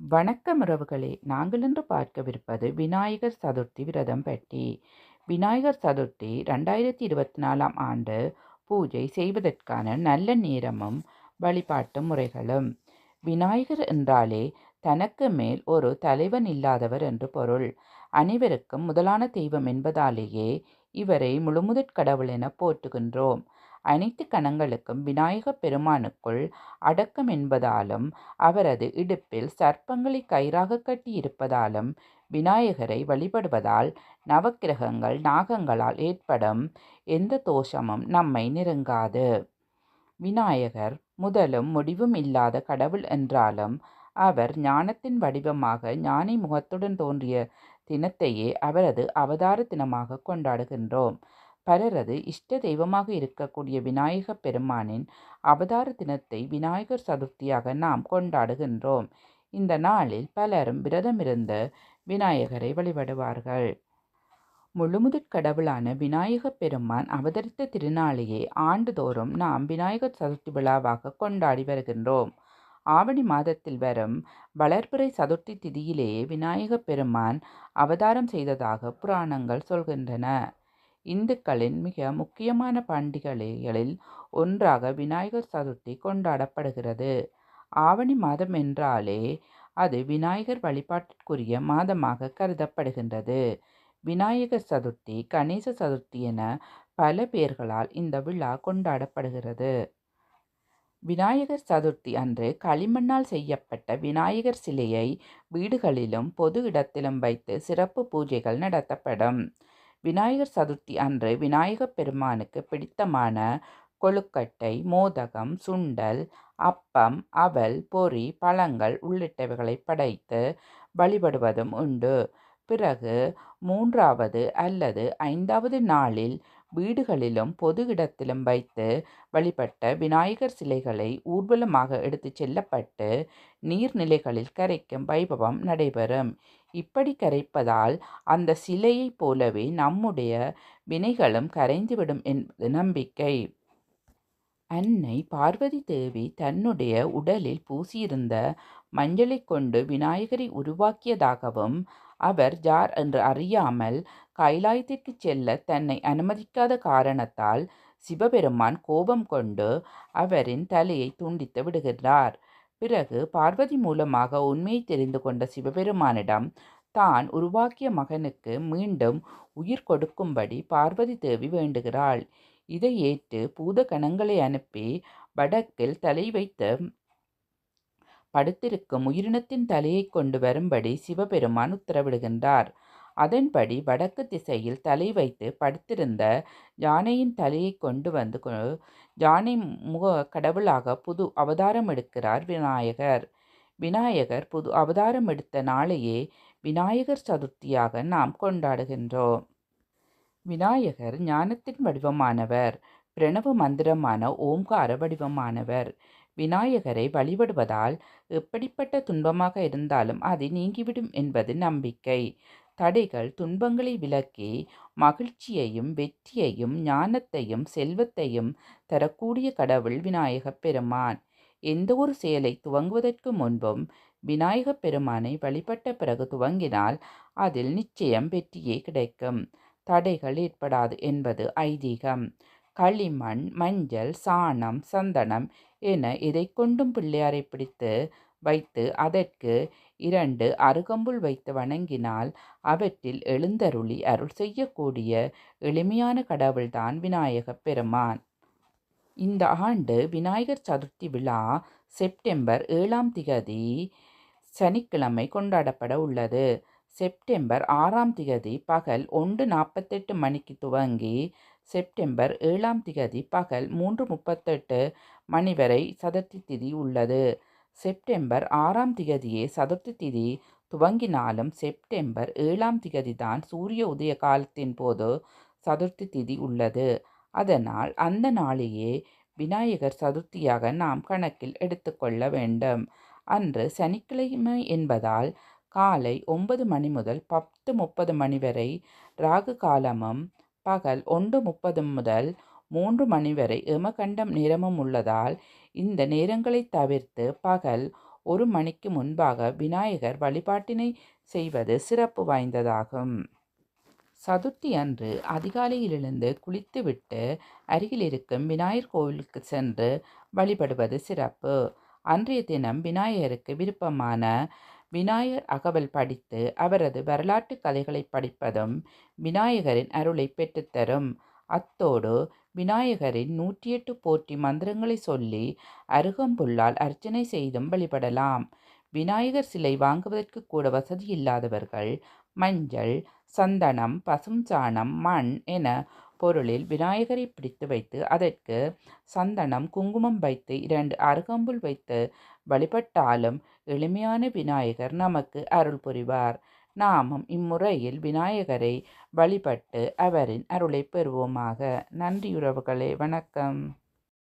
வணக்கம் உறவுகளே. நாங்கள் இன்று பார்க்கவிருப்பது விநாயகர் சதுர்த்தி விரதம் பற்றி. விநாயகர் சதுர்த்தி ரெண்டாயிரத்தி இருபத்தி நாலாம் ஆண்டு பூஜை செய்வதற்கான நல்ல நேரமும் வழிபாட்டு முறைகளும். விநாயகர் என்றாலே தனக்கு மேல் ஒரு தலைவன் இல்லாதவர் என்று பொருள். அனைவருக்கும் முதலான தெய்வம் என்பதாலேயே இவரை முழுமுதற் கடவுள் என போற்றுகின்றோம். அனைத்து கணங்களுக்கும் விநாயகப் பெருமானுக்குள் அடக்கம் என்பதாலும் அவரது இடுப்பில் சர்ப்பங்களை கயிறாக கட்டியிருப்பதாலும் விநாயகரை வழிபடுவதால் நவக்கிரகங்கள் நாகங்களால் ஏற்படும் எந்த தோஷமும் நம்மை நெருங்காது. விநாயகர் முதலும் முடிவும் இல்லாத கடவுள் என்றாலும் அவர் ஞானத்தின் வடிவமாக ஞானி முகத்துடன் தோன்றிய தினத்தையே அவரது அவதார தினமாக கொண்டாடுகின்றோம். பலரது இஷ்ட தெய்வமாக இருக்கக்கூடிய விநாயக பெருமானின் அவதார தினத்தை விநாயகர் சதுர்த்தியாக நாம் கொண்டாடுகின்றோம். இந்த நாளில் பலரும் விரதமிருந்து விநாயகரை வழிபடுவார்கள். முழுமுதற் கடவுளான விநாயக பெருமான் அவதரித்த திருநாளையே ஆண்டுதோறும் நாம் விநாயகர் சதுர்த்தி விழாவாக கொண்டாடி வருகின்றோம். ஆவணி மாதத்தில் வரும் வளர்பிறை சதுர்த்தி திதியிலேயே விநாயக பெருமான் அவதாரம் செய்ததாக புராணங்கள் சொல்கின்றன. இந்துக்களின் மிக முக்கியமான பண்டிகைகளில் ஒன்றாக விநாயகர் சதுர்த்தி கொண்டாடப்படுகிறது. ஆவணி மாதம் என்றாலே அது விநாயகர் வழிபாட்டிற்குரிய மாதமாக கருதப்படுகின்றது. விநாயகர் சதுர்த்தி கணேச சதுர்த்தி என பல பெயர்களால் இந்த விழா கொண்டாடப்படுகிறது. விநாயகர் சதுர்த்தி அன்று களிமண்ணால் செய்யப்பட்ட விநாயகர் சிலையை வீடுகளிலும் பொது இடத்திலும் வைத்து சிறப்பு பூஜைகள் நடத்தப்படும். விநாயகர் சதுர்த்தி அன்று விநாயகப் பெருமானுக்கு பிடித்தமான கொழுக்கட்டை மோதகம் சுண்டல் அப்பம் அவல் பொறி பழங்கள் உள்ளிட்டவைகளை படைத்து வழிபடுவதும் உண்டு. பிறகு மூன்றாவது அல்லது ஐந்தாவது நாளில் வீடுகளிலும் பொது இடத்திலும் வைத்து வழிபட்ட விநாயகர் சிலைகளை ஊர்வலமாக எடுத்துச் செல்லப்பட்டு நீர்நிலைகளில் கரைக்கும் வைபவம் நடைபெறும். இப்படி கரைப்பதால் அந்த சிலையைப் போலவே நம்முடைய வினைகளும் கரைந்துவிடும் என்பது நம்பிக்கை. அன்னை பார்வதி தேவி தன்னுடைய உடலில் பூசியிருந்த மஞ்சளை கொண்டு விநாயகரை உருவாக்கியதாகவும் அவர் ஜார் என்று அறியாமல் கைலாயத்திற்கு செல்ல தன்னை அனுமதிக்காத காரணத்தால் சிவபெருமான் கோபம் கொண்டு அவரின் தலையை துண்டித்து விடுகிறார். பிறகு பார்வதி மூலமாக உண்மையை தெரிந்து கொண்ட சிவபெருமானிடம் தான் உருவாக்கிய மகனுக்கு மீண்டும் உயிர் கொடுக்கும்படி பார்வதி தேவி வேண்டுகிறாள். இதை ஏற்று பூத கணங்களை அனுப்பி வடக்கில் தலை வைத்து படுத்திருக்கும் உயிரினத்தின் தலையை கொண்டு வரும்படி சிவபெருமான் உத்தரவிடுகின்றார். அதன்படி வடக்கு திசையில் தலை வைத்து படுத்திருந்த யானையின் தலையை கொண்டு வந்து யானை முக கடவுளாக புது அவதாரம் எடுக்கிறார் விநாயகர். விநாயகர் புது அவதாரம் எடுத்த நாளையே விநாயகர் சதுர்த்தியாக நாம் கொண்டாடுகின்றோம். விநாயகர் ஞானத்தின் வடிவமானவர் பிரணவ மந்திரமான ஓம்கார வடிவமானவர் விநாயகரை வழிபடுவதால் எப்படிப்பட்ட துன்பமாக இருந்தாலும் அது நீங்கிவிடும் என்பது நம்பிக்கை. தடைகள் துன்பங்களை விலக்கி மகிழ்ச்சியையும் வெற்றியையும் ஞானத்தையும் செல்வத்தையும் தரக்கூடிய கடவுள் விநாயகப் பெருமான். எந்த ஒரு செயலை துவங்குவதற்கு முன்பும் விநாயகப் பெருமானை வழிபட்ட பிறகு துவங்கினால் அதில் நிச்சயம் வெற்றியே கிடைக்கும். தடைகள் ஏற்படாது என்பது ஐதீகம். களிமண் மஞ்சள் சாணம் சந்தனம் என இதை கொண்டும் பிள்ளையாரை பிடித்து வைத்து அதற்கு இரண்டு அருகம்புல் வைத்து வணங்கினால் அவற்றில் எழுந்தருளி அருள் செய்யக்கூடிய எளிமையான கடவுள்தான் விநாயகப் பெருமான். இந்த ஆண்டு விநாயகர் சதுர்த்தி விழா செப்டம்பர் ஏழாம் திகதி சனிக்கிழமை கொண்டாடப்பட உள்ளது. செப்டம்பர் ஆறாம் திகதி பகல் ஒன்று நாற்பத்தெட்டு மணிக்கு துவங்கி செப்டம்பர் ஏழாம் திகதி பகல் மூன்று முப்பத்தெட்டு மணி வரை சதுர்த்தி திதி உள்ளது. செப்டம்பர் ஆறாம் திகதியே சதுர்த்தி திதி துவங்கினாலும் செப்டம்பர் ஏழாம் திகதி தான் சூரிய உதய காலத்தின் போது சதுர்த்தி திதி உள்ளது. அதனால் அந்த நாளையே விநாயகர் சதுர்த்தியாக நாம் கணக்கில் எடுத்துக்கொள்ள வேண்டும். அன்று சனிக்கிழமை என்பதால் காலை ஒன்பது மணி முதல் பத்து முப்பது மணி வரை ராகு காலமும் பகல் ஒன்று முப்பது முதல் மூன்று மணி வரை எமகண்டம் நேரமும் உள்ளதால் இந்த நேரங்களை தவிர்த்து பகல் ஒரு மணிக்கு முன்பாக விநாயகர் வழிபாட்டினை செய்வது சிறப்பு வாய்ந்ததாகும். சதுர்த்தி அன்று அதிகாலையிலிருந்து குளித்துவிட்டு அருகில் இருக்கும் விநாயகர் கோவிலுக்கு சென்று வழிபடுவது சிறப்பு. அன்றைய தினம் விநாயகருக்கு விருப்பமான விநாயகர் அகவல் படித்து அவரது வரலாற்று கதைகளை படிப்பதும் விநாயகரின் அருளை பெற்றுத்தரும் அத்தோடு விநாயகரின் நூற்றி எட்டு போற்றி மந்திரங்களை சொல்லி அருகம்புல்லால் அர்ச்சனை செய்தும் வழிபடலாம். விநாயகர் சிலை வாங்குவதற்கு கூட வசதி இல்லாதவர்கள் மஞ்சள் சந்தனம் பசும் சாணம் மண் என பொருளில் விநாயகரை பிடித்து வைத்து அதற்கு சந்தனம் குங்குமம் வைத்து இரண்டு அருகம்புல் வைத்து வழிபட்டாலும் எளிமையான விநாயகர் நமக்கு அருள் புரிவார். நாமும் இம்முறையில் விநாயகரை வழிபட்டு அவரின் அருளை பெறுவோமாக. நன்றி உறவுகளே வணக்கம்.